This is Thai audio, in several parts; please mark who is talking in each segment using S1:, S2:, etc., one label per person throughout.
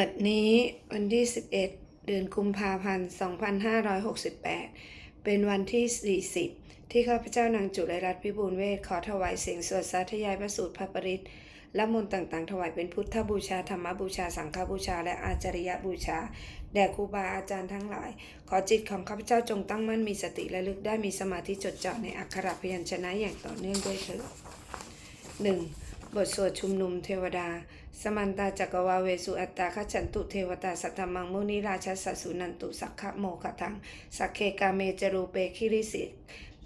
S1: บัดนี้วันที่ 11 เดือนกุมภาพันธ์ 2568 เป็นวันที่ 40 ที่ข้าพเจ้านางจุลรัตน์พิบูลเวทขอถวายเสียงสวดสาธยายพระสูตรพระปริตและมนต์ต่างๆ ถวายเป็นพุทธบูชา ธรรมบูชา สังฆบูชา และอาจาริยบูชา แด่ครูบาอาจารย์ทั้งหลาย ขอจิตของข้าพเจ้าจงตั้งมั่นมีสติและลึกได้มีสมาธิจดจ่อในอักขระพยัญชนะอย่างต่อเนื่องด้วยเถิดหนึ่งบทสวดชุมนุมเทวดา สมันตาจักวาเวสุอัตตาขจันตุเทวตาสัทธมังมุนิราชสัสสุนันตุสักขะโมขทังสักเคกาเมจรูเปคิริสิ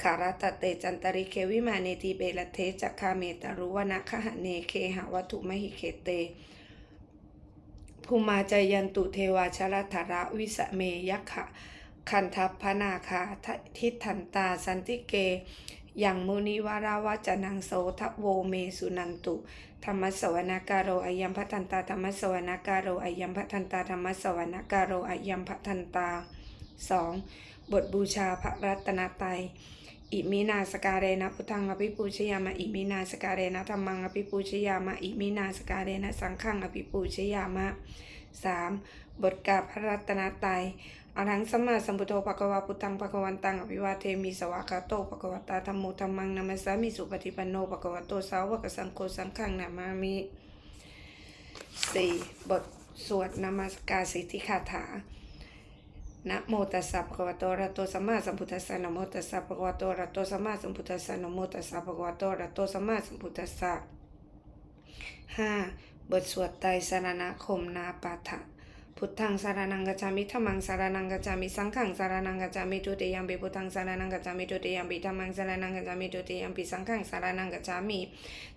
S1: ขาราตเตจันตริเควิมาเนติเบลเทจักคาเมตารุวนะคหะเนเคหะวัตถุมหิเคเตภูมาจายันตุเทวาชลธาระวิสะเมยักขะคันทัพพนาคาทิทันตาสันติเกยังมุนิวาราวาจนังโสทโวเมสุนันตุ ธรรมสวนาการโรอายัมพัทันตาธรรมสวนาการโรอายัมพัทันตาธรรมสวนาการโรอายัมพัทันตา 2. บทบูชาพระรัตนตรัยอิมินาสการเรนะพุทธังอภิปูชยามะอิมินาสการเรนะธรรมังอภิปูชยามะอิมินาสการเรนะสังฆังอภิปูชยามะ 3. บทกาพระรัตนตรัย อรหังสัมมาสัมพุทโธภะคะวะพุทธังภะคะวันตังอภิวาเทมิสวากาโตภะคะวตาธัมโมธัมมังนัมสสามิสุปฏิปันโนภะคะวะโตสาวกสังโฆสังฆังนามามิ 4. บทสวดนามัสการสิทธิคาถานะโมตัสสะภะคะวะโตอะระโตสัมมาสัมพุทธัสสะนะโมตัสสะภะคะวะโตอะระโตสัมมาสัมพุทธัสสะนะโมตัสสะภะคะวะโตอะระโตสัมมาสัมพุทธัสสะ 5. บทสวดไตรสรณคมนาปาฐะ พุทธังสารนังกัจจามิธัมมังสารนังกัจจามิสังขังสารนังกัจจามิทุติยัมปิพุทธังสารนังกัจจามิทุติยัมปิธัมมังสารนังกัจจามิทุติยัมปิสังขังสารนังกัจจามิ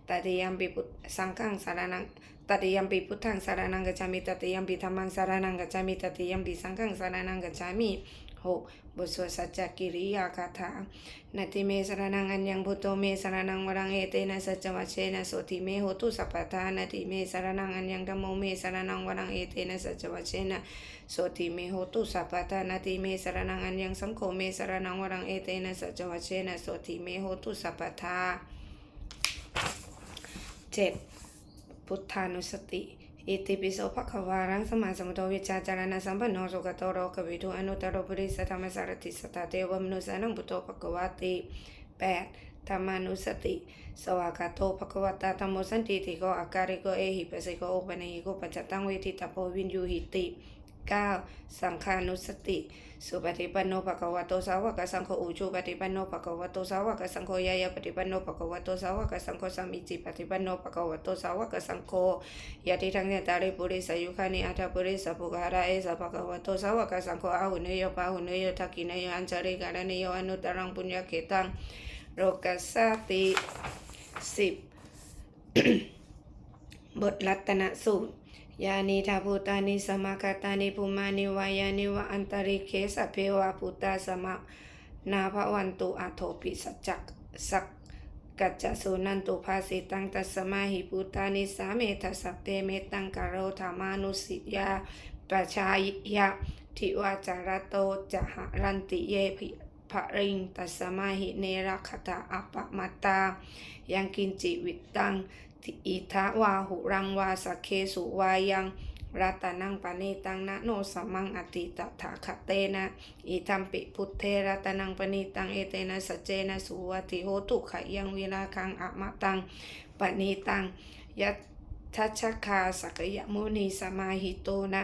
S1: ตติยัมปิพุทสังขังสารนังตติยัมปิพุทธังสารนังกัจจามิตติยัมปิธัมมังสารนังกัจจามิตติยัมปิสังขังสารนังกัจจามิ 6. บทสวดสัจจกิริยาคาถานาติเมสรนังอัญญังพุทโธเมสรนังวรังเอเตนะสัจวัชเชนะโสติเมโหตุสัพพทานาติเมสรนังอัญญังธัมโมเมสรนังวรังเอเตนะสัจวัชเชนะโสติเมโหตุสัพพทานาติเมสรนังอัญญังสังโฆเมสรนังวรังเอเตนะสัจวัชเชนะโสติเมโหตุสัพพทา 7. พุทธานุสติ อิติปิโสภควารังสมาสมุทโธวิชาจารณะสัมปันโนสุกโตโรกวิทูอนุตตรปุริสธรรมสารติสตตาเทวมนุสานังบุตโตภควาติแปดธรรมานุสติ สวากาโตภควตาธรรมโมสันติติโกอาการิโกเอหิปัสสิโกโอปนหิโกปัจจตังเวทิตาโพวินยูหิติ 9. สังฆานุสติ สุปฏิปันโนภะคะวะโตสาวกสังโฆอุชุปฏิปันโนภะคะวะโตสาวกสังโฆยายปฏิปันโนภะคะวะโตสาวกสังโฆสัมมิจิปฏิปันโนภะคะวะโตสาวกสังโฆยะติทังเนตาริปุริสยุคานิอัตถปุริสปุกหาระเอสะภะคะวะโตสาวกสังโฆอาหุเนโยปาหุเนโยทักขิเนโยอัญจาริการเนโยอนุตตรังปุญญเขตังโรกัสสติสิบบทรัตนสูตร ยานิทาภูตานิสมาคตานิภูมานิวายานิวะอันตริเคสพเพวะภูตาสมะนาภวันตุอัโทปิสัจจักสักกัจจสุนันตุภาสิตังตัสมาหิภูตานิสาเมทัสสพเตเมตังกโรธามานุสิยาประชายะทิวาจารโตจหรันติเยภิภริงตัสมาหิเนรคตาอัปปมาตา ยังกินจิวิตตัง อิทะวาหุรังวาสเคสุวายังรัตนังปณิตังนะโนสมังอติตถาคเตนะอิทัมปิพุทเทรัตนังปณิตังเอเตนะสเจนะสุวัติโหตุขยังวิราคังอะมะตังปณิตังยัตทัชคาสกยมุนีสมาหิโตนะ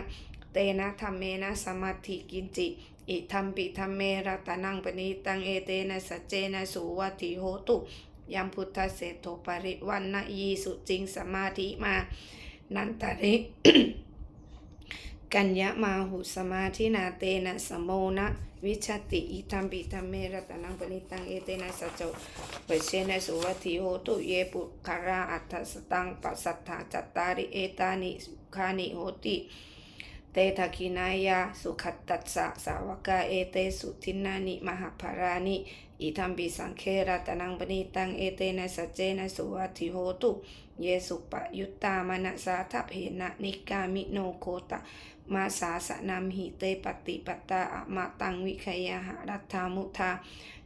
S1: เตนะธรรมเมนะสมาธิกินจิอิทัมปิธรรมเมรัตนังปณิตังเอเตนะสเจนะสุวัติโหตุ ยัมพุทธเศรษโทปริวันนะยีสุจริงสมาธิมา นันตริกัญญามาหุสมาธินาเตนะสมโมนะวิชติอิทัมปิธัมเมรตนังปณิตังเอเตนะสัจโจเปเชนะสุวัติโหตุเยปุคาราอัตถสตังปัสสัทธาจัตตาริเอตานิสุขานิโหติ เตทกินายาสุขัตตัสสะสาวกาเอเตสุทินานิมหาภารานิอิทัมปิสังเครตนังปณิตังเอเตนะสัจเจนะสุวัติโหตุ เยสุปะยุตตามนะสาทัพเหนะนิกามิโนโคตะ มาสาสนามหิเตปฏิปตาอะมาตังวิขยาหรัตถามุทา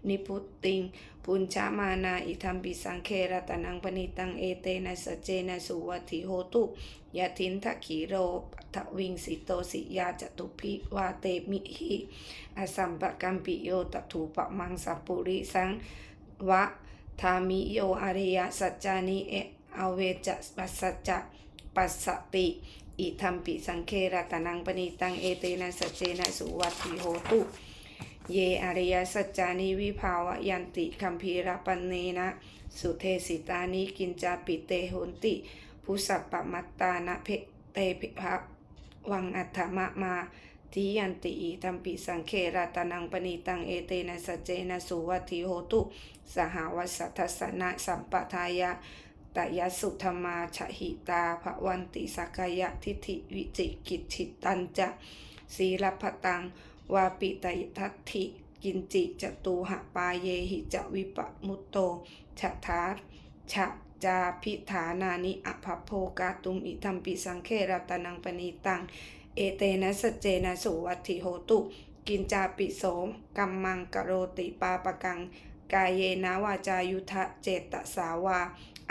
S1: นิพุตติงปุญชามานาอิทัมปิสังเครตนังปณิตังเอเตนะสเจนะสุวัติโหตุยะทินทะขีโรทะวิงสิโตสิยาจตุพิวาเตมิหิอสัมปะกัมปิโยตถูปะมังสัปุริสังวะทามิโยอริยสัจจานิเอ อเวจะปัสสจะปัสสติ อิทัมปิสังเครตนังปณิตังเอเตนะสัจเจนะสุวัตถิโหตุ เยอริยสัจจานิวิภาวะยันติคัมภีรปันเนนะสุเทสิตานิกินจาปิเตโหนติผู้สัพปมัตตานะเพเตภิภะวังอัตถมะมาทิยันติอิทัมปิสังเครัตนังปณิตังเอเตนะสเจนะสุวัติโหตุ สหวัสทัสสนะสัมปทายะ ตยสุธรรมาชหิตาภวันติสักยะทิฏฐิวิจิกิจฉิตันจะศีลพตัง วาปิตยทัตถิกินจิจตูหะปาเยหิจวิปมุตโตฉะทาฉะจาพิฐานานิอภพโภกาตุมอิทัมปิสังเครตนังปณีตัง เอเตนะสเจนะสุวัติโหตุ กินจาปิโสกัมมังกโรติปาปกัง กายเยนะวาจายุทะเจตสาวา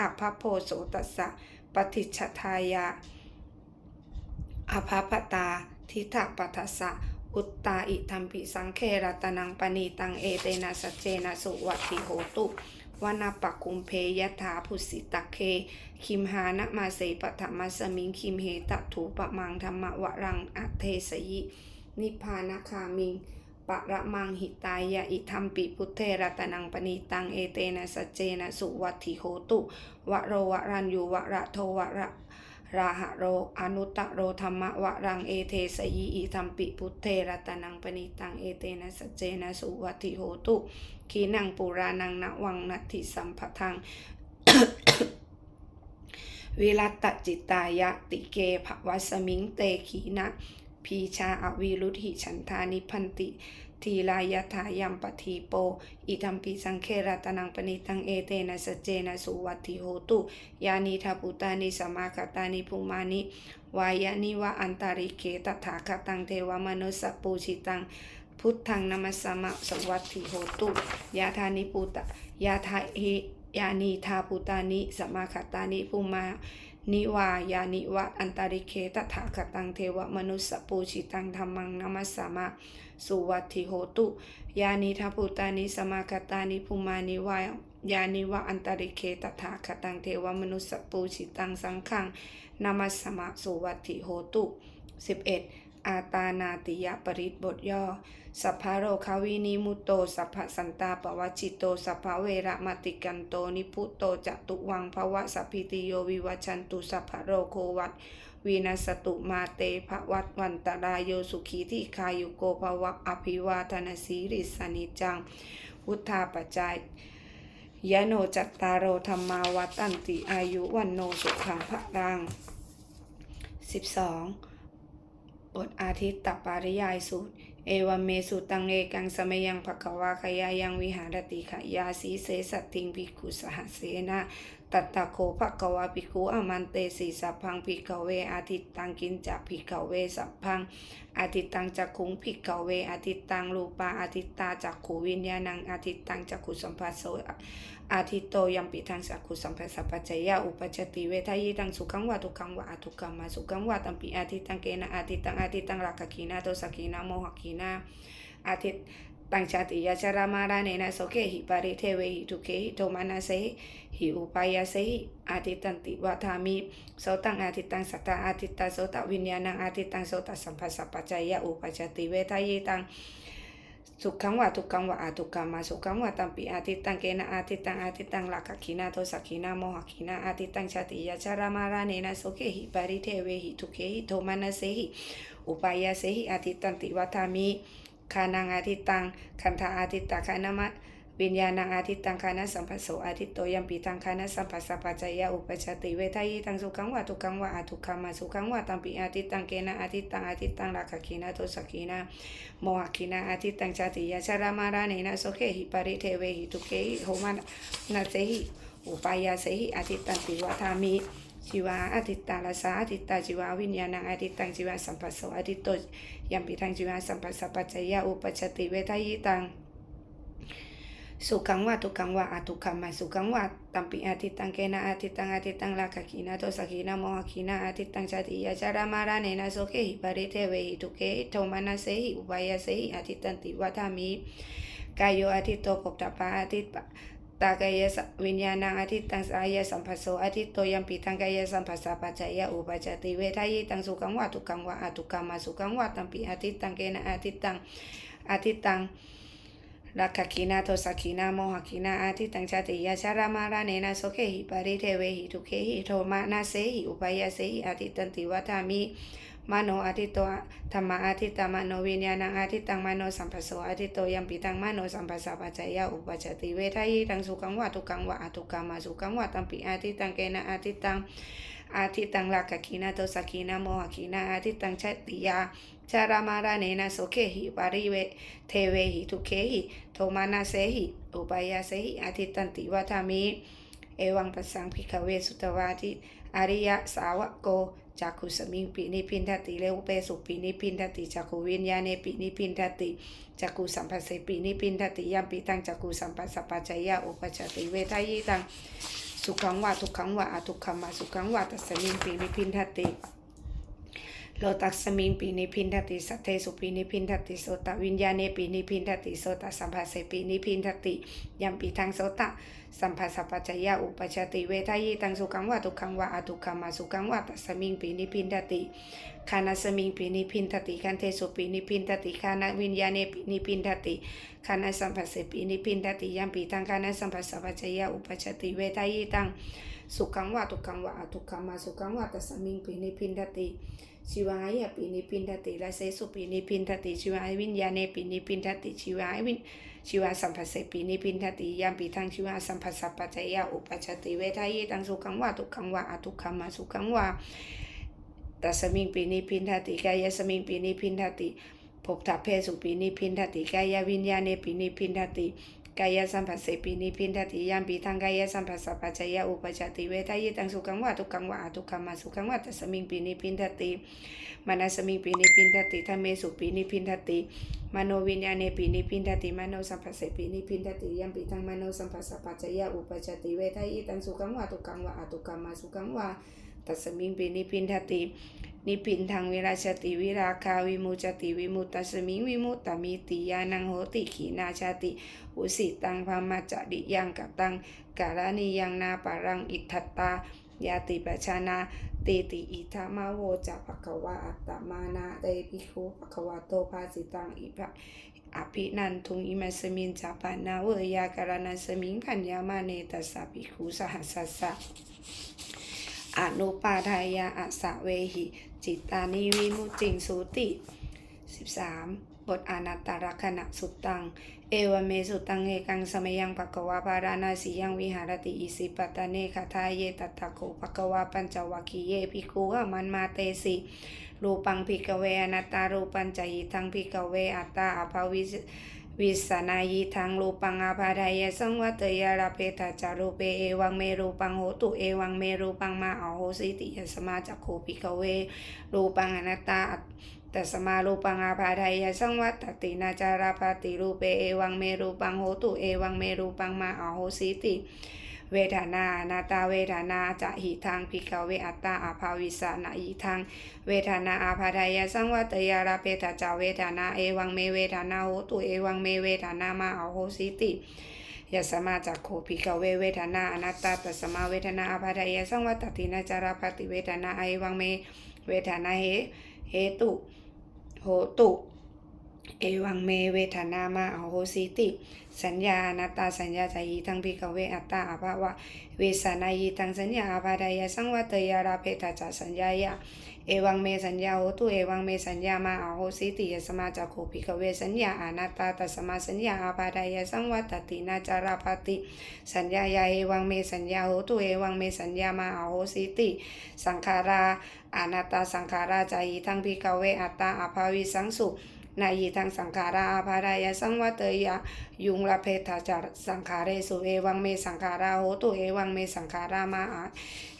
S1: อภพโพโสตสสะปฏิชทายาอภพตา ทิฏฐปัทสสะอุตตาอิทัมปิสังเครตนังปณีตังเอเตนะสเจนะสุวัติโหตุวนาปกคุมเพยถาภุสิตะเค คิมหานะมาเสปธรรมสมิงคิมเหตถูปะมังธรรมวรังอัเทสยิ นิพพานะคามิง ปะระมังหิตายะอิทัมปิพุทเทรัตนังปณีตังเอเตนะสเจนะสุวัติโหตุวะโรวะรันยูวะระโทวะระราหะโรอนุตตะโรธรรมวะรังเอเทสยีอิธรรมปิพุทเทรัตนังปณิตังเอเตนะสเจนะสุวัติโหตุขีนังปุรานังนวังนัตถิสัมปทังวิรัตจิตตายะติเกภวัสมิงเตขีนะ พีชาอวิรุธิฉันทานิพันติทีลายถายัมปทีโป อิทัมปิสังเครตนังปณิตังเอเตนะสเจนะสุวัตถิโหตุ ยานิทาปุตานิสมาคตานิภูมานิ วายานิวะอันตาริเกตถาคตังเทวมนุสปูชิตัง พุทธังนัมสสมะสวัตถิโหตุ ยาธานิปุตะยาทายานิทาปุตานิสมาคตานิภูมา นิวายานิวะอันตริเคตถาคตังเทวมนุสปูชิตังธรรมังนัมสสมะสุวัตถิโหตุ ยานิทัพุตานิสมาคตานิภูมานิวายานิวะอันตริเคตถาคตังเทวมนุสปูชิตังสังขังนามัสสมะสุวัตถิโหตุ 11. อาตานาติยปริตบทย่อ สัพพะโรคาวินิมุตโต สัพพะสันตาปวัชิตโต สัพพะเวระมติกันโต นิพุโตจตุวังภวะสัพพิติโยวิวัชชันตุสัพพะโรโควัตวีนัสตุมาเตภวัตวันตรายโยสุขีที่คายุโกภวะอภิวาทนสีริสนิจังวุธาปจายยโนจัตตารโอธรรมาวัตันติอายุวันโนสุขังพระรัง 12 บทอาทิตตปาริยายสูตร เอวัมเมสุตังเอกังสมยังภควาขยายังวิหารติขยาสีเสสตติงภิกขุสหเสนะ ตัตตะโคภควาภิกขุอมันเตสีสัพพังภิกขเวอาทิตตังกินจักภิกขเวสัพพังอาทิตตังจักขุงภิกขเวอาทิตตังรูปาอาทิตตาจักขูวิญญาณังอาทิตตังจักขุสัมภัสโสอาทิตโตยัมปิทังสักขุสัมภัสสะปัจจยะอุปจติเวทายตังสุขังวะทุกขังวะอทุกังมาสุขังวะตัมปิอาทิตตังเกนะอาทิตตังอาทิตตังราคะขีนาโตสักขีนาโมหขีนาอาทิต ตังชาติยาชรามาราเนนะโสเกหิปาริเทเวหิทุเกหิโทมานาเสหิหิอุปายาเสหิอาทิตตันติวะธามิโสตังอาทิตตังสัตตาอาทิตตาโสตวิญญาณังอาทิตตังโสตสัมภัสสะปัจจยะอุปจจติเวทายตังสุขังวะทุกขังวะอาทุกขังมาสุขังวะตัมปิอาทิตตังเกนะอาทิตตังอาทิตตังลักขขีนาโทสักขีนาโมหขีนาอาทิตตังชาติยาชารามาราเนนะโสเกหิปาริเทเวหิทุเกหิโทมานะเสหิอุปายาเสหิอาทิตตันติวัฏามิ คานังอาทิตตัง คันธาอาทิตตาคานามะวิญญาณังอาทิตตังคานะสัมปัสโสอาทิตโตยัมปีตังคานะสัมปัสสะปัจจยะอุปจติเวทายตังสุขังวะทุกังวะอาทุกขังมาสุขังวะตัมปีอาทิตตังเกนะอาทิตตังอาทิตตังราคะคีนะโทสะคีนะโมหคีนะอาทิตตังชาติยะชารามาราเนนะโสเคหิปริเทเวหิทุเกหิโหมานาเสหิอุปายาเสหิอาทิตตังติวะธามิ ชีวาอาทิตตาลาสาอาทิตตาชีวาวิญญาณังอาทิตตังชีวาสัมปัสโสอาทิตโตยัมปิทังชีวาสัมปัสสะปัจจยะอุปจจติเวทายตังสุขังวะทุกังวะอาทุกขังมาสุขังวะตัมปิอาทิตตังเกนะอาทิตตังอาทิตตังลาคคีนาโทสะคีนาโมหคีนาอาทิตตังชาติยาจารามาราเนนะโสเคหิปริเทเวหิทุเกหิโทมานาเสหิอุปายาเสหิอาทิตตันติวัฏามิกายโยอาทิตโตปปตปาอาทิตปะ ตากายสวิญญาณังอาทิตตังสายสัมปัสโสอาทิตโตยัมปิทังกายสัมปัสสะปัจจยะอุปจจติเวทายตังสุขังวะทุกขังวะอทุกขังมาสุขังวะตัมปิอาทิตตังเกนะอาทิตตังอาทิตตังรักขคีนาโทสักขีนาโมหคีนาอาทิตตังชาติยาชารามาราเนนะโสเคหิปาริเทเวหิทุเคหิโทมานาเสหิอุปายาเสหิอาทิตตันติวัฏามิ มโนอาทิตโตธรรมอาทิตตมโนวิญญาณังอาทิตตังมโนสัมปัสโสอาทิตโตยัมปิตังมโนสัมปัสสะปัจจยะอุปจจติเวทายตังสุขังวะทุกังวะอทุกขังมาสุขังวะตัมปิอาทิตตังเกนะอาทิตตังอาทิตตังลากขีนาโตสักีนาโมหขีนาอาทิตตังชติยาชารามาราเนนะโสเคหิปาริเวเทเวหิทุเคหิโทมานาเสหิอุปายาเสหิอาทิตตันติวัฏามิ เอวังปัสสังพิกเวสุตวาทิอริยสาวกโกจักขุสมิงปินิพินทติเลวเปสุปินิพินทติจักขุวิญญาเนปินิพินทติจักขุสัมปัสสิปินิพินทติยามปิตังจักขุสัมปัสสะปัจจยะอุปจติเวทายตังสุขังวะทุกขังวะอทุกขมาสุขังวะตัสมิงปินิพินทติ โลตัสมิงปีนิพินทติสัทเทสุปีนิพินทติโสตวิญญาเนปีนิพินทติโสตสัมภาเสปีนิพินทติยัมปีทังโสตสัมภาสปัจจยะอุปจจติเวทายตังสุขังวะทุกขังวะอทุกขังมาสุขังวะตัสมิงปีนิพินทติคานาสมิงปีนิพินทติคันเทสุปีนิพินทติคานาวิญญาเนปีนิพินทติคานาสัมภาเสปีนิพินทติยัมปีทังคานาสัมภาสปัจจยะอุปจจติเวทายตังสุขังวะทุกขังวะอทุกขังมาสุขังวะตัสสมิงปีนิพินทติ ชีวายะปีนิพินทติและเสสุปีนิพินทติชีวายวิญญาเนปีนิพินทติชีวายวิชีวาสัมภัสปีนิพินทติยามปีทังชีวาสัมภัสสะปัจจยะอุปจจติเวทายตังสุขังวะทุกขังวะอทุกขมาสุขังวะตัสมิงปีนิพินทติกายสมิงปีนิพินทติภพทัพเพสุปีนิพินทติกายวิญญาเนปีนิพินทติ กายสัมภัสเสปีนิพินทติยามปีทังกายสัมภัสสะปัจจยะอุปจติเวทายตังสุขังวะทุกขังวะอทุกขังมาสุขังวะตัสมิงปีนิพินทติมนัสมิงปีนิพินทติธรรมเมสุปีนิพินทติมโนวิญญาเนปีนิพินทติมโนสัมภัสเสปีนิพินทติยัมปิทังมโนสัมภัสสะปัจจยะอุปจติเวทายตังสุขังวะทุกขังวะอทุกขังมาสุขังวะ ตัสมิงปีนิพินทติ นิพินทังวิราชติวิราคาวิมุจติวิมุตตัสมิงวิมุตตมิติยานังโหติขีนาชาติ อุสิตังพามาจดิยังกตังกาลานิยังนาปารังอิทัตตายาติปชานาติติอิทามาโวจะภควาอัตตมานาเตปิคุภควาโตภาสิตังอิภะอภินันทุงอิมัสมินจาปานาเวยาการณัสมิงพัญญามาเนตัสสะปิคุสหัสสะสะ อนุปาทายาอัสะเวหิ จิตตานิวิมุตติงสุติ 13 บทอนัตตลักษณะสุตตัง เอวเมสุตังเอกังสมยังภะคะวาปารานาสียังวิหารติอิสิปตะเนคาทาเยตัตะโคภะคะวาปัญจวัคคีเยภิกขุมันมาเตสิรูปังภิกเวอนัตตารูปัญจหิทังภิกเวอัตตาอภวิส วิสนายิทังรูปังอาภาทายสังวัตยาราเปตาจารูเปเอวังเมรูปังโหตุเอวังเมรูปังมาอโหสิติยสมาจักโคภิกเว รูปังอนัตตาตัสมารูปังอาภาทายสังวัตตินาจาราภาติรูเปเอวังเมรูปังโหตุเอวังเมรูปังมาอโหสิติ เวทนาอนาตาเวทนาจะหิทางพิกเวอัตตาอาภาวิสานาหิทางเวทนาอาภาทายสังวัตยาราเพทาจาเวทนาเอวังเมเวทนาโหตุเอวังเมเวทนามาอาโหสิติยสมาจากโคพิกเวเวทนาอนัตตาตัสมาเวทนาอาภาทายสังวัตตินาจาราภาติเวทนาเอวังเมเวทนาเหเหตุโหตุ เอวังเมเวทนามาอโหสิติ สัญญาอนัตตาสัญญาจายีทังพิกเวอัตตาอาภาวะเวสนายีทังสัญญาอาภาดายสังวัตยาราเพทาจาสัญญายะเอวังเมสัญญาโหตุเอวังเมสัญญามาอโหสิติยสมาจักโขพิกเวสัญญาอนัตตาตัสมาสัญญาอาภาดายสังวัตตินาจาราภติ สัญญายาเอวังเมสัญญาโหตุเอวังเมสัญญามาอโหสิติ สังขาราอนัตตาสังขาราจายีทังพิกเวอัตตาอาภาวิสังสุ นายีทางสังขาราอาภารายสังวัตยะยุงละเพทาจารสังขาเรสุเอวังเมสังขาราโหตุเอวังเมสังขารามาอา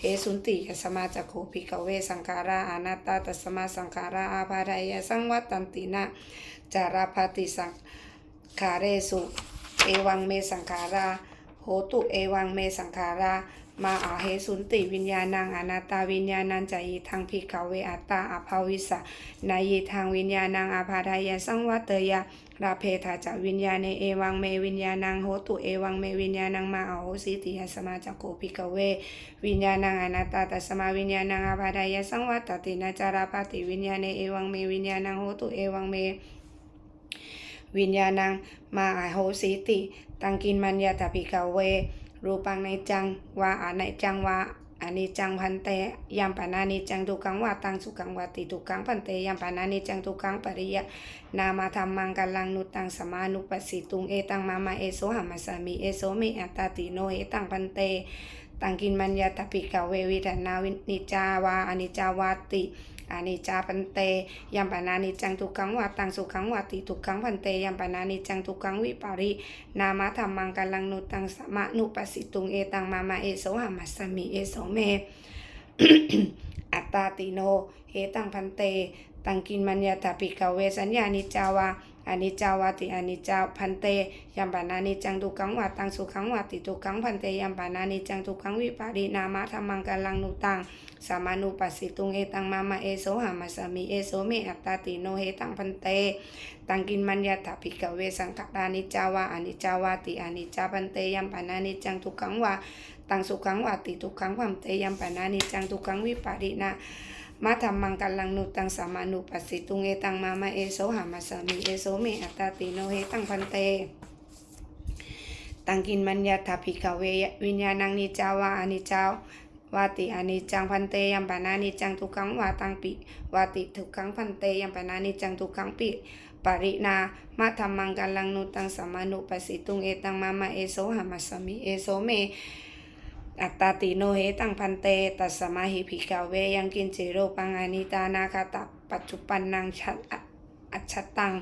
S1: เอสุนติยสมาจักโขภิกเวสังขาราอนัตตาตสมาสังขาราอาภารายสังวัตตันตินะจาราภติสังขาเรสุเอวังเมสังขาราโหตุเอวังเมสังขารา มาอาเหสุนติวิญญาณังอนัตตาวิญญาณังจายทางภิกขเวอัตตาอาภาวิสะนายีทางวิญญาณังอาภาทายะสังวัตยะราเพทาจากวิญญาณเอวังเมวิญญาณังโหตุเอวังเมวิญญาณังมาอาโหสิติยสมาจักโกภิกเว วิญญาณังอนัตตาตัสมาวิญญาณังอาภาทายะสังวัตตินาจาราปติวิญญาณเอวังเมวิญญาณังโหตุเอวังเมวิญญาณังมาอาโหสิติ ตังกินมัญญาตภิกเว รูปังในจังวาอาในจังวาอานิจจังพันเตยัมปานานิจังทุกังวาตังสุขังวาติทุกังพันเตยัมปานานิจังทุกังปริยะนามาธรรมังกัลังนุตังสมานุปัสสิตุงเอตังมามาเอโสหัมมัสามิเอโสมิอัตตาติโนเอตังพันเตตังกินมัญญาตภิกขเววิธนาวินิจาวาอนิจจาวาติ อานิจจาปันเตยัมปานานิจังทุกขังวาตังสุขังวาติทุกขังพันเตยัมปานานิจังทุกขังวิปารินามาธรรมังกัลังนุตังสมะนุปสิตุงเอตังมามาเอโสหามัสสมีเอโสเมอัตตาติโนเฮตังพันเต ตังกินมัญญาตาปิกาเวสัญญานิจจาวา อนิจจาวาติอนิจจาพันเตยัมปานานิจังทุกขังวาตังสุขังวาติทุกขังพันเตยัมปานานิจังทุกขังวิปารินามาธรรมังกัลังนุตังสามานุปัสสิตุงเอตังมามาเอโสหัมมัสมิเอโสเมอัตตาติโนเฮตังพันเตตังกินมัญญาถาภิกเวสังขานิจจาวาอานิจจาวาติอานิจจาปันเตยัมปานานิจังทุกขังวาตังสุขังวาติทุกขังพัมเตยัมปานานิจังทุกขังวิปารินา มาธรรมังกัลังนุตังสามานุปัสสิตุงเอตังมามาเอโสหามาสามิเอโสเมอัตตาติโนเฮตังพันเต ตังกินมัญญาถาภิกขเววิญญาณังนิจาวาอนิจาวาติอนิจจังพันเตยัมปานานิจังทุกขังวาตังปิวาติทุกขังพันเตยัมปานานิจังทุกขังปิปรินามาธรรมังกัลังนุตังสมานุปัสสิตุงเอตังมามาเอโสหามัสสมิเอโสเม อัตตาติโนเหตังพันเต ตัสมาหิภิกขเวยังกินจิโรปังอานิตานาคาตปัจจุปันนังชัดอัจฉตัง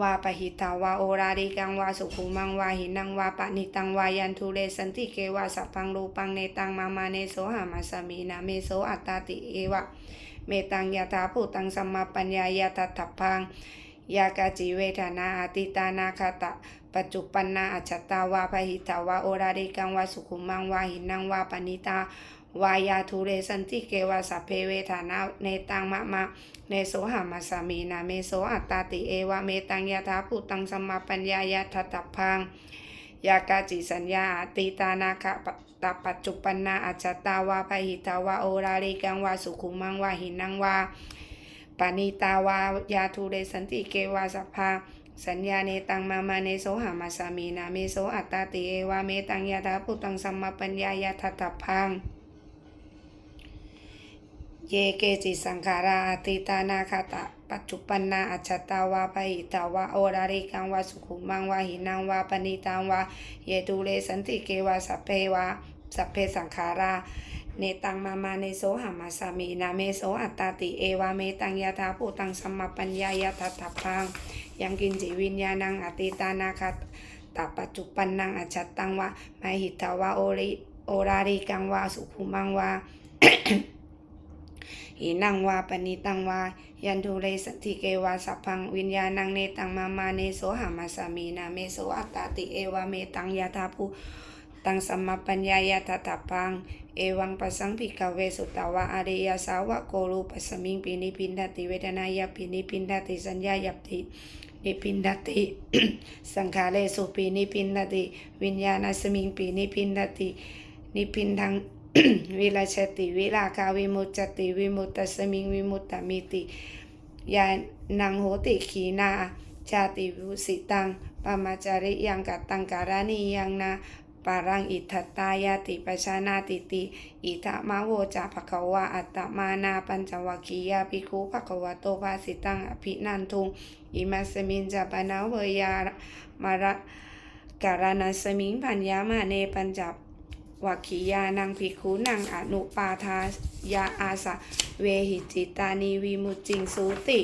S1: วาปหิตาวาโอราริกังวาสุขุมังวาหินังวาปณิตังวายันทุเรสันติเกวาสัพพังรูปังเนตังมามาเนโสหามาสมีนาเมโสอัตตาติเอวะ เมตังยาถาภูตังสัมมาปัญญายาทัตถพังยากาจิเวทนาอาติตานาคาตะ ปัจจุปันนาอัจฉตาวาพหิตาวาโอราริกังวาสุขุมังวาหินังวาปณิตาวายาทุเรสันติเกวาสัพเพเวทนาเนตังมะมะเนโสหามาสามีนาเมโสอัตตาติเอวะเมตังยาถาภูตังสัมมาปัญญายาทัตพังยากาจิสัญญาอาติตานาคปตาปัจจุปันนาอัจฉตาวาพหิตาวาโอราริกังวาสุขุมังวาหินังวาปานิตาวายาทุเรสันติเกวาสัพพา สัญญาเนตังมามาเนโสหามาสามีนาเมโสอัตตาติเอวาเมตังยาถาพุตังสัมมาปัญญายาทัตถพัง เยเกจิสังขาราอติตานาคาตะ ปัจจุปันนาอัจฉตาวาปหิตาวาโอราริกังวาสุขุมังวาหินังวาปณิตังวา เยตุเรสันติเกวาสัพเพวาสัพเพสังขารา เนตังมามาเนโสหามาสามีนาเมโสอัตตาติเอวาเมตังยาถาภูตังสัมมาปัญญายาทัตถพังยังกินจิวิญญาณังอติตานาคาตาปัจจุปันนังอัจฉตังวะมาหิตาวาโอริโอราริกังวาสุขุมังวาหินังวาปณิตังวายันทุเรสติเกวาสัพพังวิญญาณังเนตังมามาเนโสหามาสามีนาเมโสอัตตาติเอวาเมตังยาถาภู ตังสัมมาปัญญายาทัตถพัง เอวังปะสังภิกขเวสุตตวะอาริยสาวะโกรูปสมิงปินิพินดติเวทนายาปินิพินดติสัญญายัปตินิพินดติสังขาเรสุปีนิพินดติวิญญาณสมิงปีนิพินดตินิพินทังวิราชติวิราคาวิมุตจติวิมุตตสมิงวิมุตตมิติยานังโหติขีนา ชาติวุสิตังปามาจาริยังกัตตังการานิยังนา ปารังอิทัตตายาติปชานาติติ อิทะมะโวจาภควาอัตตมานาปัญจวัคคียาภิกขุภควโตภาสิตังอภินันทุงอิมัสมินจาปนาเวยามาระการานัสมิงปัญญามาเนปัญจวัคคียานังภิกขุนังอนุปาทายาอาสะเวหิจิตานีวิมุจจิงสูติ